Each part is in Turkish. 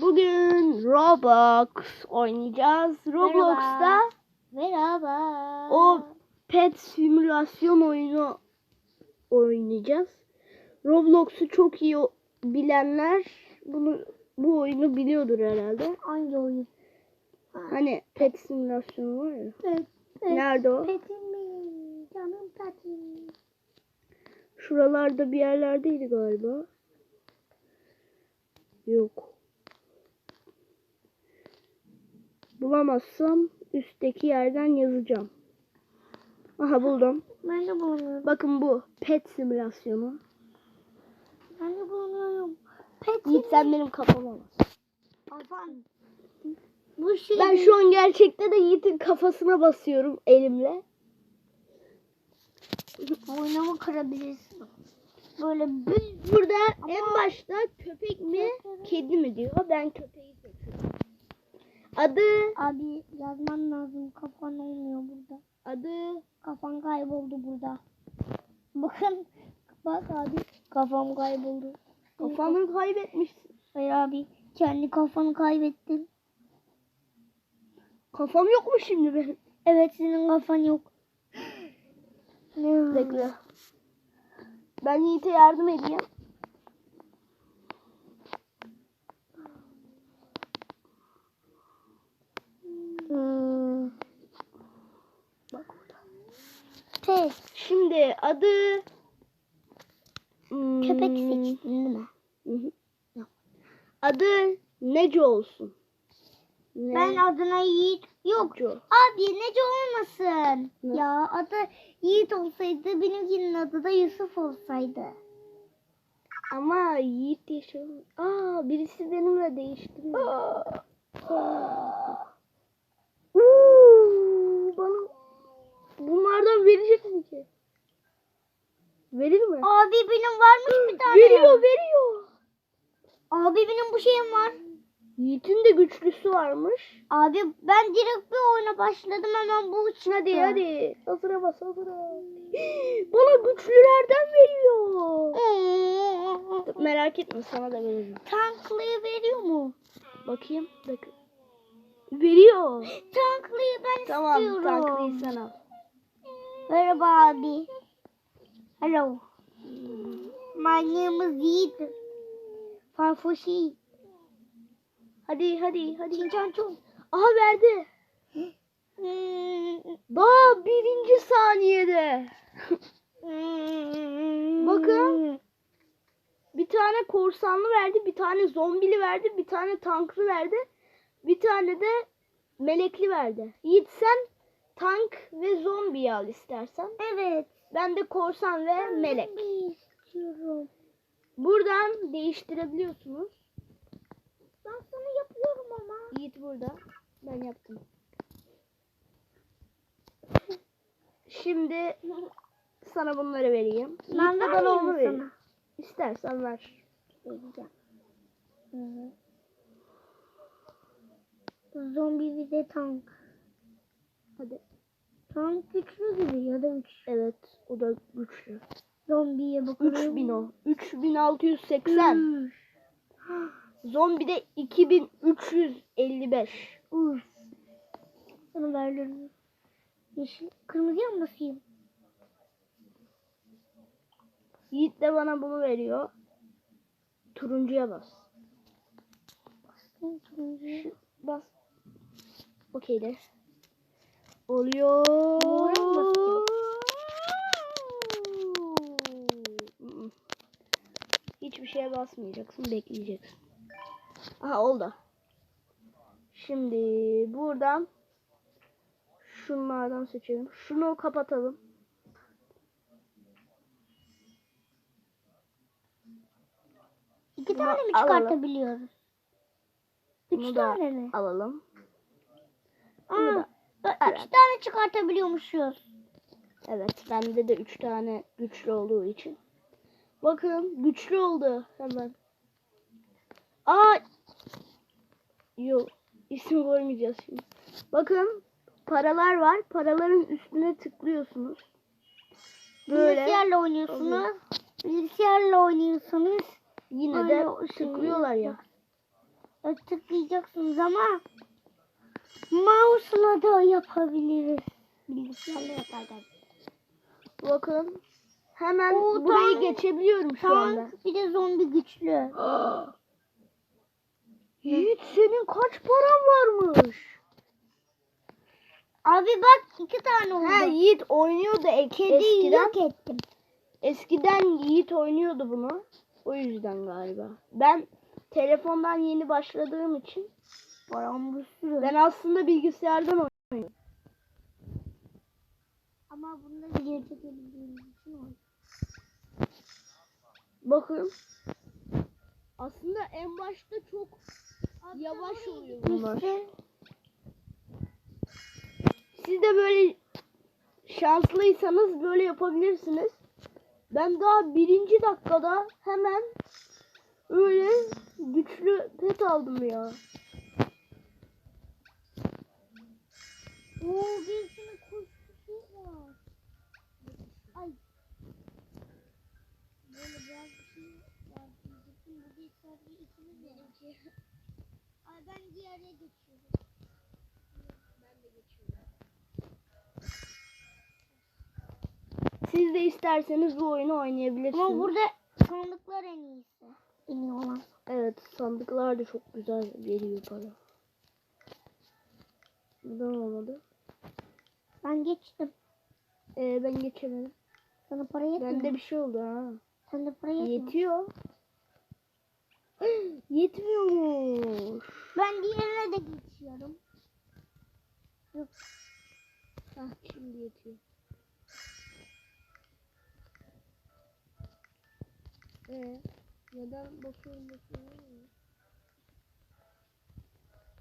Bugün Roblox oynayacağız. Roblox'ta Merhaba. o pet simülasyon oyunu oynayacağız. Roblox'u çok iyi o- bilenler bunu bu oyunu biliyordur herhalde. hangi oyun? Hani pet simülasyonu var ya. Pet, Nerede o? Petim mi? Canım petim. Şuralarda bir yerlerdeydi galiba. Yok. Bulamazsam üstteki yerden yazacağım. Aha buldum. Ben de bulunuyorum. Bakın bu pet simülasyonu. Ben de bulunuyorum. Petim Yiğit sen benim kafama bas. Afan. Bu şey. Ben şu an gerçekte de Yiğit'in kafasına basıyorum elimle. Oynamı kırabilirsin. Böyle bir Burada en başta köpek mi kedi mi diyor. Ben köpeği seçiyorum. Adı Abi yazman lazım. Kafan olmuyor burada. adı Kafan kayboldu burada. Bakın. Bak abi. Kafam kayboldu. kafamı kaybetmişsin. Hayır abi. Kendi kafanı kaybettin. Kafam yok mu şimdi benim? Evet senin kafan yok. Ne? Bekle. Ben Yiğit'e yardım edeyim. Pes. Şimdi adı Hmm, Köpek seçtin değil mi? hı hı. Adı Nece olsun. Ne- Ben adına Yiğit yok. Neco. Abi Nece olmasın. Ne? Ya adı Yiğit olsaydı benimkinin adı da Yusuf olsaydı. Ama Yiğit şey olmaz. Aa birisi benimle değiştiriyor. Uuu, bana bunlardan verecek mi ki? Verir mi? Abi benim varmış bir tane. veriyor veriyor. Abi benim bu şeyim var. Yiğit'in de güçlüsü varmış. Abi ben direkt bir oyuna başladım hemen bu çıktı. Hadi hadi. Hazıra bas hazıra. Bana güçlülerden veriyor. Merak etme sana da veririm. Tanklıyı veriyor mu? Bakayım. Bakın. Veriyor. Tanklıyı ben Tamam istiyorum. tanklıyı sen al. Merhaba abi. Hello. My name is Yiğit. Farfoşi. Hadi hadi hadi. Çinçançum. Aha verdi. Daha birinci saniyede. Bakın. Bir tane korsanlı verdi, bir tane zombili verdi, bir tane tanklı verdi, bir tane de melekli verdi. Yiğit sen zombiyi al istersen. Evet. Ben de korsan ve melek. Bir istiyorum. Buradan değiştirebiliyorsunuz. Ben sana yapıyorum ama. Yiğit burada. Ben yaptım. Şimdi sana bunları vereyim. Ben de bana onu verir. İstersen ver. Vereceğim. Zombi bir de tank. Hadi. Tank güçlü gibi ya da güç. Evet, o da güçlü. Zombiye bakalım. 3000 o. 3680. Üf. Zombi de 2355. Uf. Sana veririm. Yeşil. Kırmızıya mı basayım? Yiğit de bana bunu veriyor. Turuncuya bas. Bastım turuncuya. Bas. Okey de. Oluyor. Hiçbir şeye basmayacaksın. Bekleyeceksin. Aha oldu. Şimdi buradan şunlardan seçelim. Şunu kapatalım. İki Bunu tane mi alalım. çıkartabiliyoruz? Üç Bunu tane mi? alalım. Aa, Bunu da. Evet. Üç tane çıkartabiliyormuşuz. Evet, bende de 3 tane güçlü olduğu için. Bakın, güçlü oldu hemen. Aa! Yok, isim koymayacağız şimdi. Bakın, paralar var. Paraların üstüne tıklıyorsunuz. Böyle. Bilgisayarla oynuyorsunuz. Bilgisayarla oynuyorsunuz. Yine Öyle de tıklıyorlar ya. tıklayacaksınız ama mouse'la da yapabiliriz. Bilgisayarla yaparlar. Bakın. Hemen Oo, burayı tank- geçebiliyorum şu anda. Tank bir de zombi güçlü. Yiğit senin kaç paran varmış? Abi bak iki tane oldu. Ha Yiğit oynuyordu ek- Kediyi eskiden. yok ettim. Eskiden Yiğit oynuyordu bunu. O yüzden galiba. Ben telefondan yeni başladığım için Param bir sürü. ben aslında bilgisayardan oynuyorum. Ama bunda video çekebildiğimiz için oldu. Bakın. Aslında en başta çok yavaş oluyor bunlar. İşte Siz de böyle şanslıysanız böyle yapabilirsiniz. Ben daha birinci dakikada hemen öyle güçlü pet aldım ya. Oo birisinin kurşusu var. Ay. Böyle biraz bir şey var diyecektim. Bu değil sadece ikimiz benimki. Ay ben diğerine geçiyorum. Ben de geçiyorum. Siz de isterseniz bu oyunu oynayabilirsiniz. Ama burada sandıklar en iyisi. En iyi olan. Evet sandıklar da çok güzel geliyor para. Neden olmadı? Ben geçtim. Ee, ben geçemedim. Sana para yetmiyor. Bende bir şey oldu ha. Sende para yetmiyor. Yetiyor. Yetmiyormuş. Ben diğerine de geçiyorum. Yok. Hah şimdi yetiyor. Ee, neden bakıyorum bakıyorum.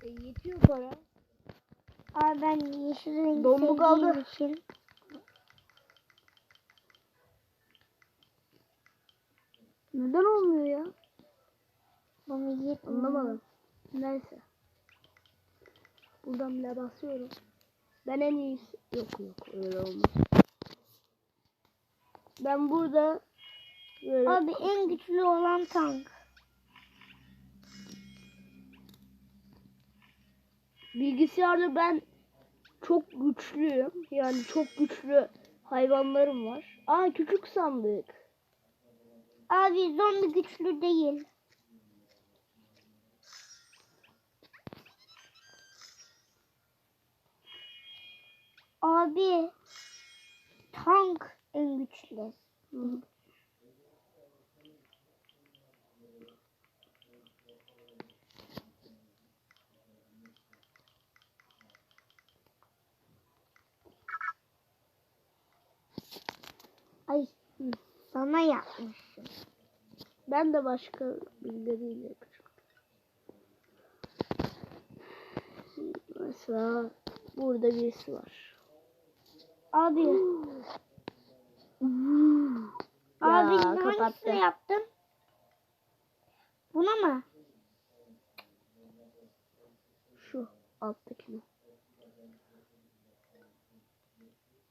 E, yetiyor para. Abi ben yeşil Dondu sevdiğim kaldı. için. Neden olmuyor ya? Bana yetmiyor. Anlamadım. Neyse. Buradan bile basıyorum. Ben en iyisi... Yok yok öyle olmaz. Ben burada böyle Abi en güçlü olan tank. Bilgisayarda ben çok güçlüyüm. Yani çok güçlü hayvanlarım var. Aa küçük sandık. Abi zombi güçlü değil. Abi tank en güçlü. Hı. Ay sana yapmışım. Ben de başka birileriyle yapacağım. Mesela burada birisi var. Abi Ya, abi kapattı. hangisini yaptın? Buna mı? Şu alttakini.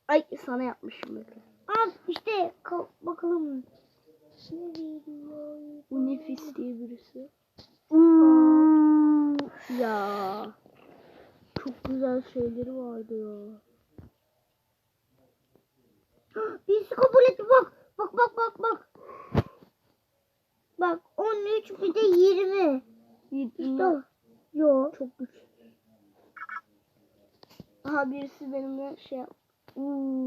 Ay sana yapmışım böyle. Abi işte ka- bakalım. Bu nefis diye birisi. Ya. Çok güzel şeyleri vardı ya. Birisi kabul etti bak. Bak bak bak bak. Bak 13 bir de 20. İşte İşte o. Yo. Çok güçlü. Aha birisi benimle şey yap. Uuu.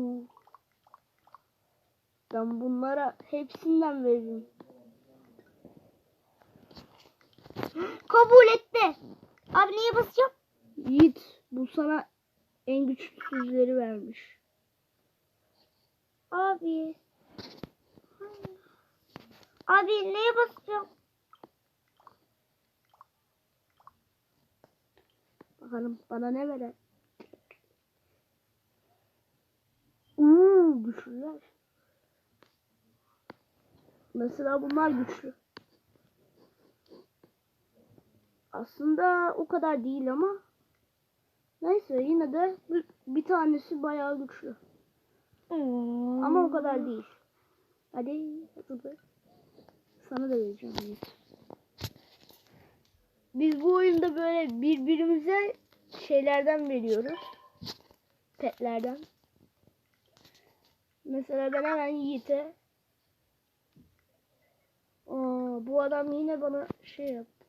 Ben bunlara hepsinden veririm. Kabul etti. Abi neye basacağım? Yiğit bu sana en güçsüzleri vermiş. Abi. Abi neye basacağım? Bakalım bana ne verer. Uuu güçlüler. Mesela bunlar güçlü. Aslında o kadar değil ama neyse yine de bir, tanesi bayağı güçlü. Ama o kadar değil. Hadi hadi. Sana da vereceğim. Biz bu oyunda böyle birbirimize şeylerden veriyoruz. Petlerden. Mesela ben hemen Yiğit'e Aa, bu adam yine bana şey yaptı.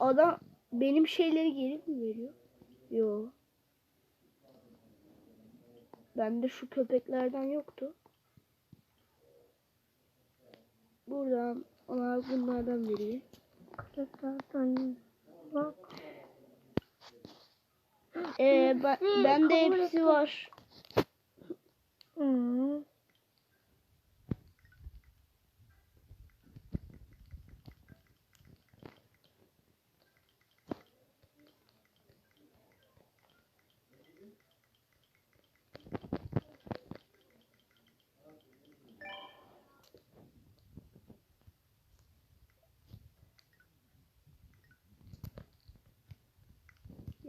Adam benim şeyleri geri mi veriyor? Yo. Bende şu köpeklerden yoktu. Buradan ona bunlardan veriyor. Köpeklerden bak. Ee, ben, bende hepsi var. Hı.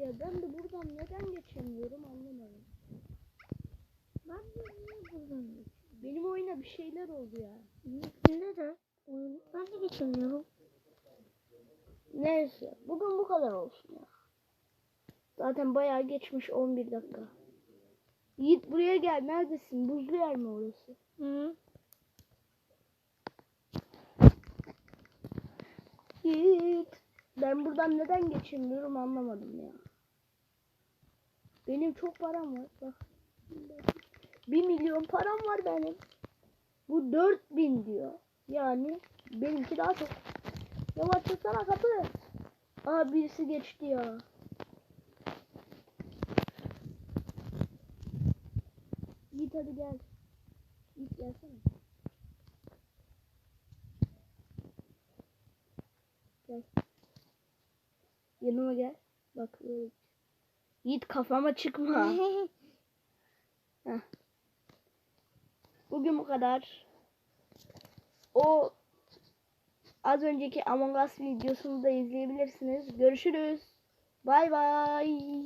Ya ben de buradan neden geçemiyorum anlamadım. Ben de niye buradan geçiyorum? Benim oyuna bir şeyler oldu ya. Neden? Oyun- Ben de geçemiyorum. Neyse bugün bu kadar olsun ya. Zaten bayağı geçmiş 11 dakika. Yiğit buraya gel neredesin? Buzlu yer mi orası? Hı. Yiğit. Ben buradan neden geçemiyorum anlamadım ya. Benim çok param var. Bak. Bir milyon param var benim. Bu 4000 diyor. Yani benimki daha çok. Yavaş açsana kapı. Aa birisi geçti ya. Yiğit hadi gel. Yiğit gelsene. Gel. Yanıma gel. Bak böyle. Yiğit kafama çıkma. Bugün bu kadar. O az önceki Among Us videosunu da izleyebilirsiniz. Görüşürüz. Bay bay.